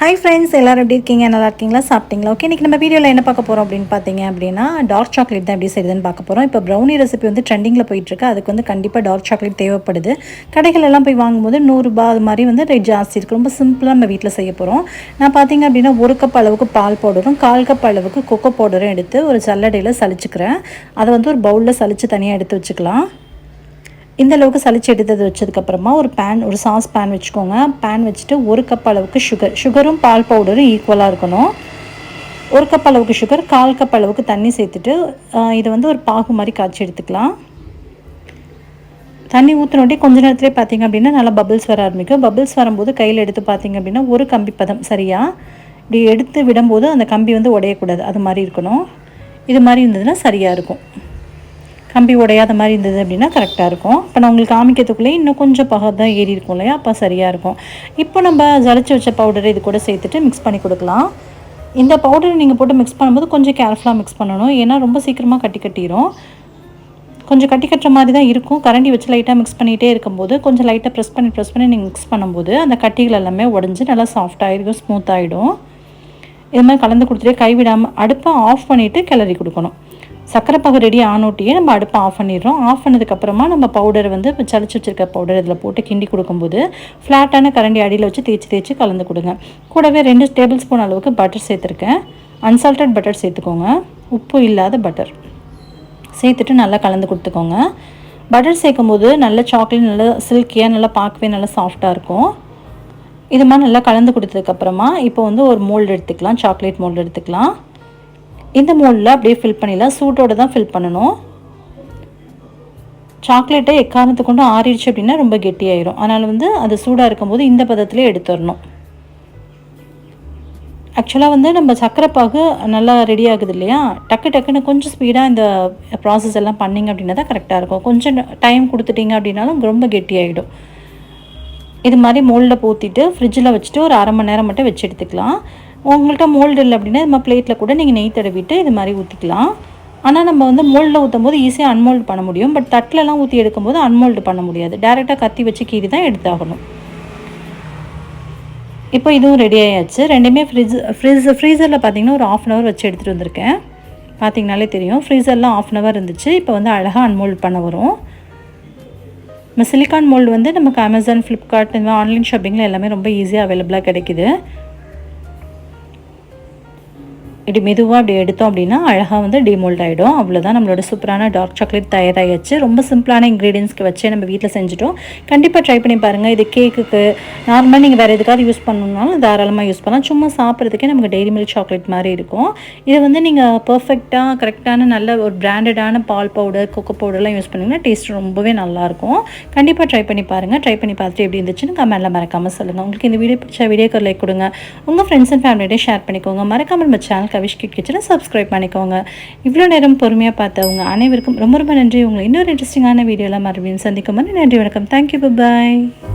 Hi friends எல்லோரும் எப்படி இருக்கீங்க? நல்லா இருக்கீங்களா? சாப்பிட்டீங்களா? ஓகே இன்றைக்கி நம்ம வீடியோவில் என்ன பார்க்க போகிறோம் அப்படின்னு பார்த்தீங்க அப்படின்னா டார்க் சாக்லேட் தான் எப்படி செய்யுதுன்னு பார்க்க போகிறோம் இப்போ ப்ரௌனி ரெசிபி வந்து ட்ரெண்டிங்கில் போயிட்டுருக்கு அதுக்கு வந்து கண்டிப்பாக டார்க் சாக்லேட் தேவைப்படுது. கடைகள் எல்லாம் போய் வாங்கும்போது நூறுரூபா அது மாதிரி வந்து ரேட் ஜாஸ்தி இருக்குது ரொம்ப சிம்பிளாக நம்ம வீட்டில் செய்ய போகிறோம் நான் பார்த்தீங்க அப்படின்னா ஒரு கப் அளவுக்கு பால் பவுடரும் கால் கப் அளவுக்கு கொக்கோ பவுடரும் எடுத்து ஒரு சல்லடையில் சளிச்சுக்கிறேன். அதை வந்து ஒரு பவுலில் சளிச்சு தனியாக எடுத்து வச்சுக்கலாம். இந்த அளவுக்கு சளிச்சு எடுத்தது வச்சதுக்கப்புறமா ஒரு பேன் ஒரு சாஸ் பேன் வச்சுக்கோங்க. பேன் வச்சுட்டு ஒரு கப் அளவுக்கு சுகர் சுகரும் பால் பவுடரும் ஈக்குவலாக இருக்கணும். ஒரு கப் அளவுக்கு சுகர் கால் கப் அளவுக்கு தண்ணி சேர்த்துட்டு இதை வந்து ஒரு பாகு மாதிரி காய்ச்சி எடுத்துக்கலாம். தண்ணி ஊற்றினோட்டி கொஞ்ச நேரத்துலேயே பார்த்தீங்க அப்படின்னா நல்லா பபிள்ஸ் வர ஆரம்பிக்கும். பபிள்ஸ் வரும்போது கையில் எடுத்து பார்த்தீங்க அப்படின்னா ஒரு கம்பி பதம் சரியாக இப்படி எடுத்து விடும்போது அந்த கம்பி வந்து உடையக்கூடாது. அது மாதிரி இருக்கணும். இது மாதிரி இருந்ததுன்னா சரியாக இருக்கும். கம்பி உடையாத மாதிரி இருந்தது அப்படின்னா கரெக்டாக இருக்கும். இப்போ நான் உங்களுக்கு காமிக்கிறதுக்குள்ளே இன்னும் கொஞ்சம் பகை தான் ஏறி இருக்கும் இல்லையா? அப்போ சரியாக இருக்கும். இப்போ நம்ம ஜலிச்சு வச்ச பவுடரை இது கூட சேர்த்துட்டு மிக்ஸ் பண்ணி கொடுக்கலாம். இந்த பவுடரை நீங்கள் போட்டு மிக்ஸ் பண்ணும்போது கொஞ்சம் கேர்ஃபுல்லாக மிக்ஸ் பண்ணணும். ஏன்னா ரொம்ப சீக்கிரமாக கட்டி கட்டிடும் கொஞ்சம் கட்டி கட்டுற மாதிரி தான் இருக்கும். கரண்டி வச்சு லைட்டாக மிக்ஸ் பண்ணிகிட்டே இருக்கும்போது கொஞ்சம் லைட்டாக ப்ரெஸ் பண்ணி ப்ரெஸ் பண்ணி நீங்கள் மிக்ஸ் பண்ணும்போது அந்த கட்டிகள் எல்லாமே உடஞ்சி நல்லா சாஃப்டாகிடும் ஸ்மூத் ஆகிடும் இது மாதிரி கலந்து கொடுத்துட்டே கைவிடாமல் அடுப்பை ஆஃப் பண்ணிவிட்டு கிளறி கொடுக்கணும். சர்க்கரை பாகு ரெடி ஆனோட்டியே நம்ம அடுப்பை ஆஃப் பண்ணிடுறோம். ஆஃப் பண்ணதுக்கப்புறமா நம்ம பவுடர் வந்து இப்போ சளிச்சு வச்சுருக்க பவுடர் இதில் போட்டு கிண்டி கொடுக்கும்போது ஃப்ளாட்டான கரண்டி அடியில் வச்சு தேய்ச்சி தேய்ச்சி கலந்து கொடுங்க. கூடவே ரெண்டு டேபிள் ஸ்பூன் அளவுக்கு பட்டர் சேர்த்துருக்கேன். அன்சால்டட் பட்டர் சேர்த்துக்கோங்க. உப்பு இல்லாத பட்டர் சேர்த்துட்டு நல்லா கலந்து கொடுத்துக்கோங்க. பட்டர் சேர்க்கும் போது நல்ல சாக்லேட் நல்லா சில்கியாக நல்லா பார்க்கவே நல்லா சாஃப்டாக இருக்கும். இது மாதிரி நல்லா கலந்து கொடுத்ததுக்கப்புறமா இப்போ வந்து ஒரு மோல்டு எடுத்துக்கலாம். சாக்லேட் மோல்டு எடுத்துக்கலாம். இந்த மோல்டில் அப்படியே ஃபில் பண்ணிடலாம். சூட்டோடு தான் ஃபில் பண்ணணும். சாக்லேட்டை எக்காரணத்தை கொண்டு ஆறிடுச்சு அப்படின்னா ரொம்ப கெட்டியாயிரும். அதனால் வந்து அது சூடாக இருக்கும்போது இந்த பதத்துலேயே எடுத்துடணும். ஆக்சுவலாக வந்து நம்ம சக்கரைப்பாகு நல்லா ரெடி ஆகுது இல்லையா? டக்கு டக்குன்னு கொஞ்சம் ஸ்பீடாக இந்த ப்ராசஸ் எல்லாம் பண்ணிங்க அப்படின்னா தான் கரெக்டாக இருக்கும். கொஞ்சம் டைம் கொடுத்துட்டிங்க அப்படின்னாலும் ரொம்ப கெட்டியாகிடும் இது மாதிரி மோல்டில் ஊற்றிட்டு ஃப்ரிட்ஜில் வச்சுட்டு ஒரு அரை மணி நேரம் மட்டும் வச்சு எடுத்துக்கலாம். உங்கள்கிட்ட மோல்டு இல்லை அப்படின்னா நம்ம பிளேட்டில் கூட நீங்கள் நெய் தடவிட்டு இது மாதிரி ஊற்றிக்கலாம் ஆனால் நம்ம வந்து மோல்டில் ஊற்றும் போது ஈஸியாக அன்மோல்டு பண்ண முடியும். பட் தட்டிலலாம் ஊற்றி எடுக்கும்போது அன்மோல்டு பண்ண முடியாது. டேரெக்டாக கத்தி வச்சு கீறி தான் எடுத்தாகணும். இப்போ இதுவும் ரெடி ஆயாச்சு. ரெண்டுமே ஃப்ரிட்ஜ் ஃப்ரிட்ஜ் ஃப்ரீசரில் பார்த்தீங்கன்னா ஒரு ஆஃப் அன் ஹவர் வச்சு எடுத்துகிட்டு வந்திருக்கேன். பார்த்தீங்கனாலே தெரியும். ஃப்ரீசர்லாம் ஆஃப் அன் ஹவர் இருந்துச்சு. இப்போ வந்து அழகாக அன்மோல்டு பண்ண வரும். நம்ம சிலிக்கான் மோல்டு வந்து நமக்கு அமேசான் ஃப்ளிப்கார்ட் இந்த மாதிரி ஆன்லைன் ஷாப்பிங்கில் எல்லாமே ரொம்ப ஈஸியாக அவைலபிளாக கிடைக்கிது. இப்படி மெதுவாக அப்படி எடுத்தோம் அப்படின்னா அழகாக வந்து டிமோல்ட் ஆகிடும் அவ்வளோதான் நம்மளோட சூப்பரான டார்க் சாக்லேட் தயாராகிடுச்சு ரொம்ப சிம்பிளான இன்க்ரீடியன்ஸ்க்கு வச்சு நம்ம வீட்டில் செஞ்சுட்டோம். கண்டிப்பாக ட்ரை பண்ணி பாருங்கள் இது கேக்குக்கு நார்மலாக நீங்கள் வேறு எதுக்காவது யூஸ் பண்ணணுன்னாலும் தாராளமாக யூஸ் பண்ணலாம். சும்மா சாப்பிட்றதுக்கே நமக்கு டெய்ரி மில்க் சாக்லேட் மாதிரி இருக்கும். இதை வந்து நீங்கள் பர்ஃபெக்டாக கரெக்டான நல்ல ஒரு பிராண்டடான பால் பவுடர் கொக்கோ பவுடர்லாம் யூஸ் பண்ணிங்கன்னா டேஸ்ட் ரொம்பவே நல்லாயிருக்கும் கண்டிப்பாக ட்ரை பண்ணி பாருங்கள் ட்ரை பண்ணி பார்த்துட்டு எப்படி இருந்துச்சுன்னு கமெண்ட்டில் மறக்காமல் சொல்லுங்கள் உங்களுக்கு இந்த வீடியோ பிடிச்ச வீடியோக்கு லைக் கொடுங்க. உங்கள் ஃப்ரெண்ட்ஸ் அண்ட் ஃபேமிலியோட ஷேர் பண்ணிக்கோங்க. மறக்காமல் நம்ம சேனல் கவிஷ் கிட் கிச்சனை சப்ஸ்கிரைப் பண்ணிக்கோங்க இவ்வளோ நேரம் பொறுமையாக பார்த்தவங்க அனைவருக்கும் ரொம்ப ரொம்ப நன்றி. உங்களை இன்னொரு இன்ட்ரெஸ்டிங்கான வீடியோவில் மறுபடியும் சந்திக்கும் நன்றி வணக்கம். Thank you bye